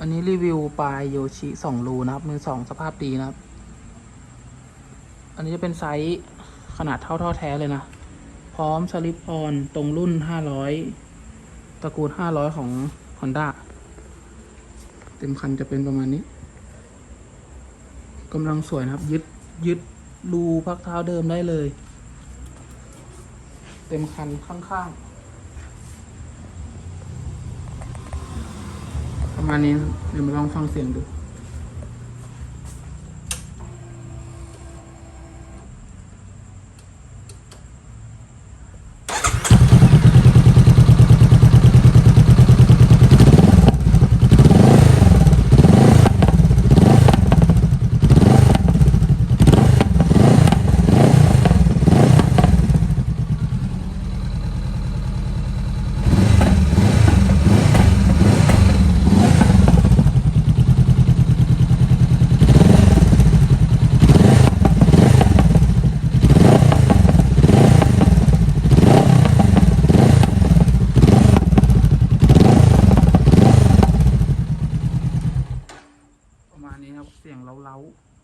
อันนี้รีวิวปลายโยชิสองรูนะครับ มือสองสภาพดีนะครับ อันนี้จะเป็นไซส์ขนาดเท่าท่อแท้เลยนะ พร้อมสลิปออนตรงรุ่นห้าร้อยตระกูลห้าร้อยของ Honda เต็มคันจะเป็นประมาณนี้กำลังสวยนะครับ ยึดยึดรูพักเท้าเดิมได้เลย เต็มคันข้างๆ ประมาณนี้เดี๋ยวมาลองฟังเสียงดู เสียงเล้าๆ